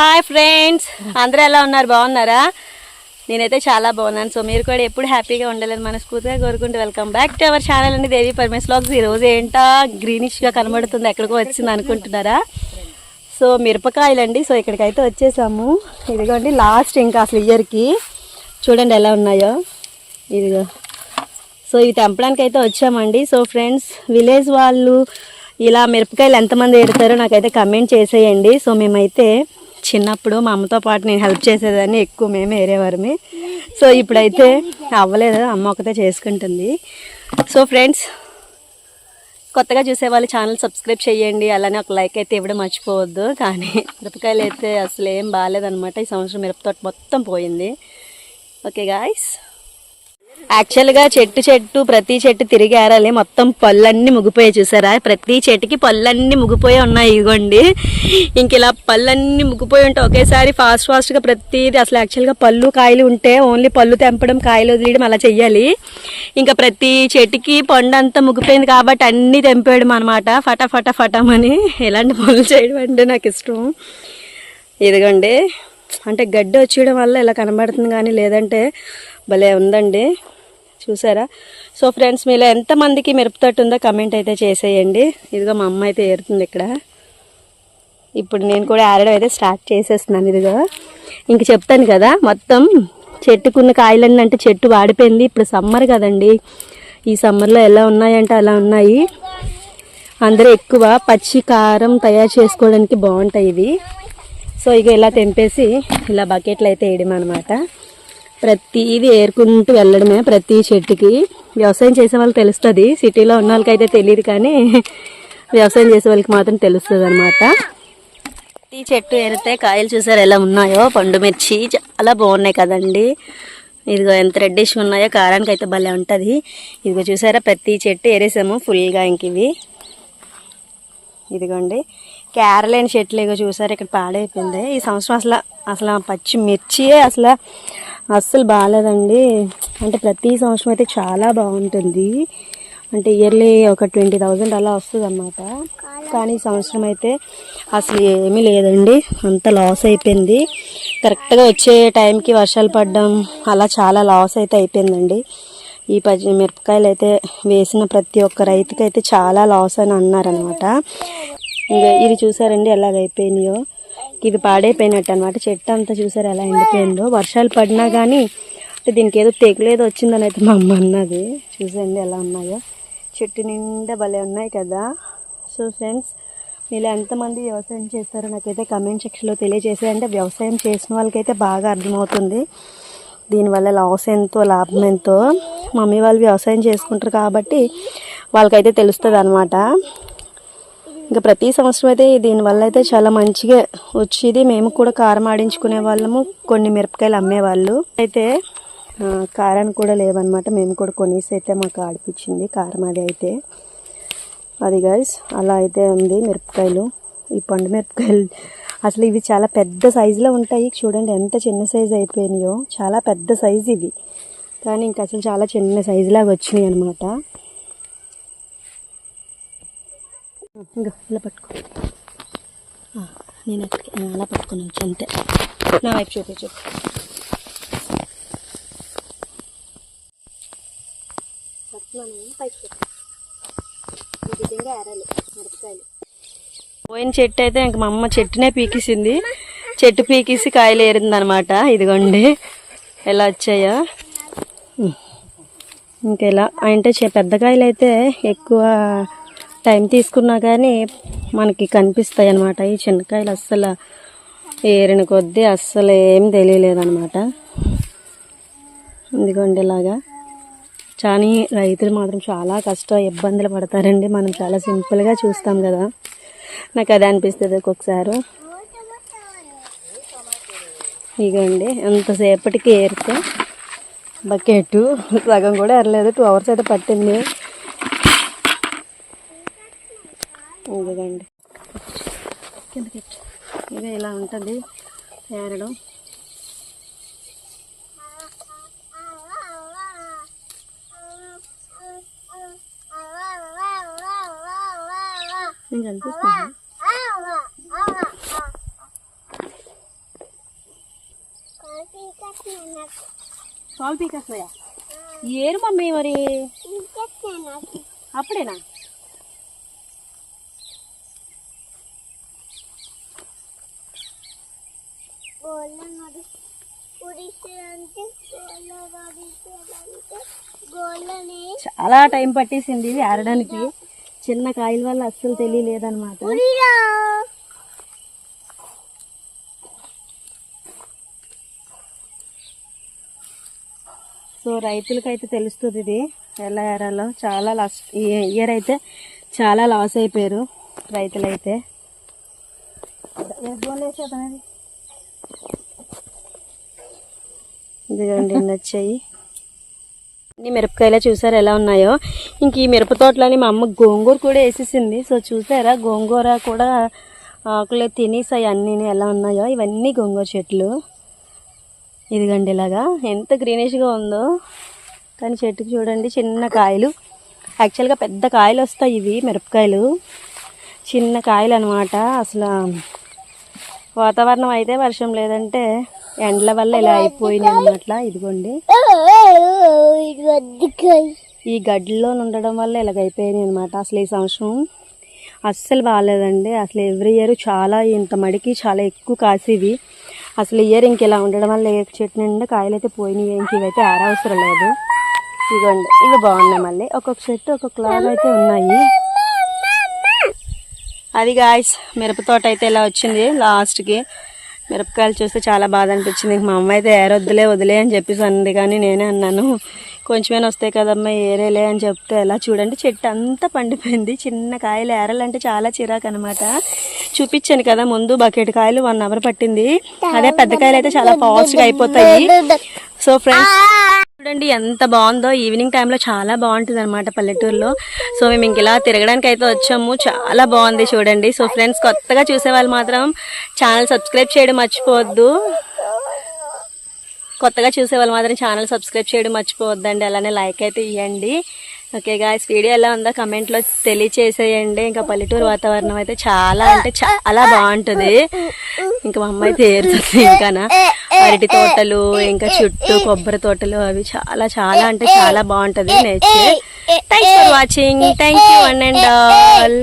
Hi friends అందరూ ఎలా ఉన్నారు? బాగున్నారా? నేనైతే చాలా బాగున్నాను. సో మీరు కూడా ఎప్పుడు హ్యాపీగా ఉండాలని మనస్ఫూర్తిగా కోరుకుంటూ welcome back to our channel అండి దేవి పరమేశ్ బ్లాగ్స్ ఈరోజు ఏంటా? గ్రీనిష్గా కనబడుతుంది ఎక్కడికో వచ్చింది అనుకుంటున్నారా? సో మిరపకాయలండి సో ఇక్కడికైతే వచ్చేసాము. ఇదిగోండి లాస్ట్ ఇంకా అసలు ఇయర్కి చూడండి ఎలా ఉన్నాయో. ఇదిగో. సో ఇవి తెంపడానికి అయితే వచ్చామండి. సో ఫ్రెండ్స్ విలేజ్ వాళ్ళు ఇలా మిరపకాయలు ఎంతమంది ఎడతారో నాకైతే కమెంట్ చేసేయండి. సో మేమైతే చిన్నప్పుడు మా అమ్మతో పాటు నేను హెల్ప్ చేసేదాన్ని ఎక్కువ మేమే ఏరేవారమే. సో ఇప్పుడైతే అవ్వలేదు అమ్మ ఒకతే చేసుకుంటుంది. సో ఫ్రెండ్స్ కొత్తగా చూసే వాళ్ళు ఛానల్ సబ్స్క్రైబ్ చేయండి అలానే ఒక లైక్ అయితే ఇవ్వడం మర్చిపోవద్దు. కానీ మిరపకాయలు అయితే అసలు ఏం బాగాలేదనమాట ఈ సంవత్సరం మిరపతోట మొత్తం పోయింది. ఓకే గాయస్ యాక్చువల్గా చెట్టు చెట్టు ప్రతి చెట్టు తిరిగి ఏరాలి. మొత్తం పళ్ళన్నీ ముగిపోయాయి చూసారా? ప్రతి చెట్టుకి పళ్ళన్నీ ముగిపోయి ఉన్నాయి ఇదిగోండి ఇంక ఇలా పళ్ళన్నీ ముగిపోయి ఉంటే ఒకేసారి ఫాస్ట్ ఫాస్ట్గా ప్రతిది అసలు యాక్చువల్గా పళ్ళు కాయలు ఉంటే ఓన్లీ పళ్ళు తెంపడం కాయలు వదిలేయడం అలా చెయ్యాలి. ఇంకా ప్రతి చెట్టుకి పండు అంతా ముగిపోయింది కాబట్టి అన్నీ తెంపేయడం అనమాట ఫటా ఫటా ఫటామని ఇలాంటి పనులు చేయడం అంటే నాకు ఇష్టం. ఇదిగోండి. అంటే గడ్డి వచ్చేయడం వల్ల ఇలా కనబడుతుంది కానీ లేదంటే భలే ఉందండి. చూసారా? సో ఫ్రెండ్స్ మీలో ఎంతమందికి మిరపతోట ఉందో కమెంట్ అయితే చేసేయండి. ఇదిగో మా అమ్మ అయితే ఏరుతుంది ఇక్కడ. ఇప్పుడు నేను కూడా ఆరడం అయితే స్టార్ట్ చేసేస్తున్నాను ఇదిగో. ఇంక చెప్తాను కదా మొత్తం చెట్టుకున్న కాయలన్నీ అంటే చెట్టు వాడిపోయింది. ఇప్పుడు సమ్మర్ కదండి. ఈ సమ్మర్లో ఎలా ఉన్నాయంటే అలా ఉన్నాయి. అందరూ ఎక్కువ పచ్చి కారం తయారు చేసుకోవడానికి బాగుంటాయి ఇవి. సో ఇక ఇలా తెంపేసి ఇలా బకెట్లు అయితే వేయడం అనమాట ప్రతిదీ ఏరుకుంటూ వెళ్ళడమే ప్రతి చెట్టుకి. వ్యవసాయం చేసే వాళ్ళకి తెలుస్తుంది. సిటీలో ఉన్న వాళ్ళకైతే తెలియదు కానీ వ్యవసాయం చేసే వాళ్ళకి మాత్రం తెలుస్తుంది అనమాట ప్రతి చెట్టు ఏరితే కాయలు చూసారు ఎలా ఉన్నాయో? పండు మిర్చి చాలా బాగున్నాయి కదండి. ఇదిగో ఎంత రెడ్డిష్ ఉన్నాయో కారానికి అయితే భలే ఉంటుంది. ఇదిగో చూసారా ప్రతి చెట్టు ఏరేసాము ఫుల్గా ఇంక ఇవి. ఇదిగోండి కేరళైన చెట్లు ఇగో చూసారు ఇక్కడ పాడైపోయింది. ఈ సంవత్సరం అసలు అసలు ఆ పచ్చి అసలు అస్సలు బాగాలేదండి. అంటే ప్రతి సంవత్సరం అయితే చాలా బాగుంటుంది. అంటే ఇయర్లీ ఒక ట్వంటీ థౌజండ్ అలా వస్తుంది అన్నమాట కానీ సంవత్సరం అయితే అసలు ఏమీ లేదండి. అంత లాస్ అయిపోయింది. కరెక్ట్గా వచ్చే టైంకి వర్షాలు పడడం అలా చాలా లాస్ అయితే అయిపోయిందండి. ఈ పచ్చి మిరపకాయలు అయితే వేసిన ప్రతి ఒక్క రైతుకి అయితే చాలా లాస్ అని అన్నారనమాట ఇంకా ఇది చూసారండి ఎలాగైపోయినాయో. ఇది పాడైపోయినట్టు అనమాట చెట్టు అంతా చూసారు ఎలా ఎండిపోయిందో. వర్షాలు పడినా కానీ అంటే దీనికి ఏదో తెగులేదో వచ్చిందని అయితే మా అమ్మ అన్నది. చూసండి ఎలా ఉన్నాయో. చెట్టు నిండా భలే ఉన్నాయి కదా. సో ఫ్రెండ్స్ మీరు ఎంతమంది వ్యవసాయం చేస్తారో నాకైతే కమెంట్ సెక్షన్లో తెలియజేసి అంటే వ్యవసాయం చేసిన వాళ్ళకైతే బాగా అర్థమవుతుంది. దీనివల్ల లాస్ ఎంతో లాభం ఎంతో. మమ్మీ వాళ్ళు వ్యవసాయం చేసుకుంటారు కాబట్టి వాళ్ళకైతే తెలుస్తుంది అనమాట ఇంకా ప్రతి సంవత్సరం అయితే దీనివల్ల అయితే చాలా మంచిగా వచ్చేది. మేము కూడా కారం ఆడించుకునే వాళ్ళము కొన్ని మిరపకాయలు అమ్మేవాళ్ళు. అయితే కారాన్ని కూడా లేవన్నమాట. మేము కూడా కొనేసి అయితే మాకు ఆడిపించింది కారం అది అయితే. అది గైస్ అలా అయితే ఉంది మిరపకాయలు. ఈ పండు మిరపకాయలు అసలు ఇవి చాలా పెద్ద సైజులో ఉంటాయి. చూడండి ఎంత చిన్న సైజు అయిపోయినాయో. చాలా పెద్ద సైజు ఇవి. కానీ ఇంకా అసలు చాలా చిన్న సైజులాగా వచ్చినాయి అనమాట ఇంకా ఇలా పట్టుకో. నేను ఎక్కడికి అలా పట్టుకుని వచ్చి అంతే. నా వైపు చూపించు పోయిన చెట్టు అయితే ఇంక మా అమ్మ చెట్టునే పీకేసింది. చెట్టు పీకేసి కాయలు ఏరిందనమాట. ఇదిగోండి. ఎలా వచ్చాయో. ఇంకా ఇలా అంటే పెద్ద కాయలు అయితే ఎక్కువ టైం తీసుకున్నా కానీ మనకి కనిపిస్తాయి అనమాట ఈ చిన్నకాయలు అస్సలు ఏరిన కొద్దీ అస్సలు ఏం తెలియలేదనమాట ఇదిగోండి ఇలాగా. కానీ రైతులు మాత్రం చాలా కష్టం ఇబ్బందులు పడతారండి. మనం చాలా సింపుల్గా చూస్తాం కదా. నాకు అది అనిపిస్తుంది ఒక్కొక్కసారి. ఇగండి ఎంతసేపటికి ఏరితే బకెట్ సగం కూడా ఎరలేదు టూ అవర్స్ అయితే పట్టింది. ఇదిగండి. కిందకి ఇక ఇలా ఉంటుంది ఏరడం నీకు అనిపిస్తుంది? పాలు పీకేస్తున్నాయా? ఏరు మమ్మీ మరి? అప్పుడేనా? చాలా టైం పట్టేసింది ఇవి ఆరడానికి. చిన్న కాయల వల్ల అస్సలు తెలియలేదన్నమాట. సో రైతులకైతే తెలుస్తుంది ఇది ఎలా ఏరాలో చాలా లాస్ ఈ ఇయర్ అయితే చాలా లాస్ అయిపోయారు రైతులైతే. ఇదిగోండి ఇన్ని వచ్చాయి. ఈ మిరపకాయలు చూసారు ఎలా ఉన్నాయో? ఇంక ఈ మిరప తోటలని మా అమ్మ గోంగూర కూడా వేసేసింది. సో చూసారా? గోంగూర కూడా ఆకులు తినేసాయి అన్నీ ఎలా ఉన్నాయో. ఇవన్నీ గోంగూర చెట్లు. ఇదిగండి ఇలాగా. ఎంత గ్రీనిష్గా ఉందో. కానీ చెట్టుకు చూడండి చిన్న కాయలు. యాక్చువల్గా పెద్ద కాయలు వస్తాయి ఇవి మిరపకాయలు. చిన్న కాయలు అనమాట అసలు వాతావరణం అయితే వర్షం లేదంటే ఎండల వల్ల ఇలా అయిపోయినాయి అనమాట ఇదిగోండి. ఈ గడ్డిలో ఉండడం వల్ల ఇలాగ అయిపోయినాయి అనమాట అసలు ఈ సంవత్సరం అస్సలు బాగాలేదండి. అసలు ఎవ్రీ ఇయర్ చాలా ఇంత మడికి చాలా ఎక్కువ కాసేవి. అసలు ఇయర్ ఇంక ఇలా ఉండడం వల్ల ఏ చెట్టు నిండా కాయలు అయితే పోయినాయి. ఇంక ఇవైతే ఆరవసరం లేదు. ఇదిగోండి ఇవి బాగున్నాయి మళ్ళీ. ఒక్కొక్క చెట్టు ఒక్కొక్కలాగా అయితే ఉన్నాయి. అది గాయస్ మిరపతోట అయితే ఇలా వచ్చింది లాస్ట్కి. మిరపకాయలు చూస్తే చాలా బాధ అనిపించింది ఇంక మా అమ్మ అయితే ఏరొద్దులే వదిలే అని చెప్పేసి అంది. కానీ నేనే అన్నాను కొంచెమైనా వస్తాయి కదమ్మా ఏరేలే అని చెప్తే ఎలా చూడండి చెట్టు అంతా పండిపోయింది. చిన్న కాయలు ఏరాలంటే చాలా చిరాకు అనమాట చూపించాను కదా ముందు బకెట్ కాయలు వన్ అవర్ పట్టింది. అదే పెద్ద కాయలు అయితే చాలా ఫాస్ట్గా అయిపోతాయి. సో ఫ్రెండ్స్ చూడండి ఎంత బాగుందో. ఈవినింగ్ టైంలో చాలా బాగుంటుంది అనమాట పల్లెటూరులో. సో మేము ఇంక ఇలా తిరగడానికి అయితే వచ్చాము. చాలా బాగుంది చూడండి. సో ఫ్రెండ్స్ కొత్తగా చూసే వాళ్ళు మాత్రం ఛానల్ సబ్స్క్రైబ్ చేయడం మర్చిపోవద్దు. కొత్తగా చూసే వాళ్ళు మాత్రం ఛానల్ సబ్స్క్రైబ్ చేయడం మర్చిపోవద్దండి. అలానే లైక్ అయితే ఇవ్వండి ఓకే గాయస్ వీడియో ఎలా ఉందో కమెంట్లో తెలియచేసేయండి. ఇంకా పల్లెటూరు వాతావరణం అయితే చాలా అంటే చాలా బాగుంటుంది. ఇంకా మా అమ్మ అయితే ఏరుతుంది ఇంకానా అరటి తోటలు ఇంకా చుట్టూ కొబ్బరి తోటలు అవి చాలా చాలా అంటే చాలా బాగుంటుంది. Nature thanks for watching thank you one and all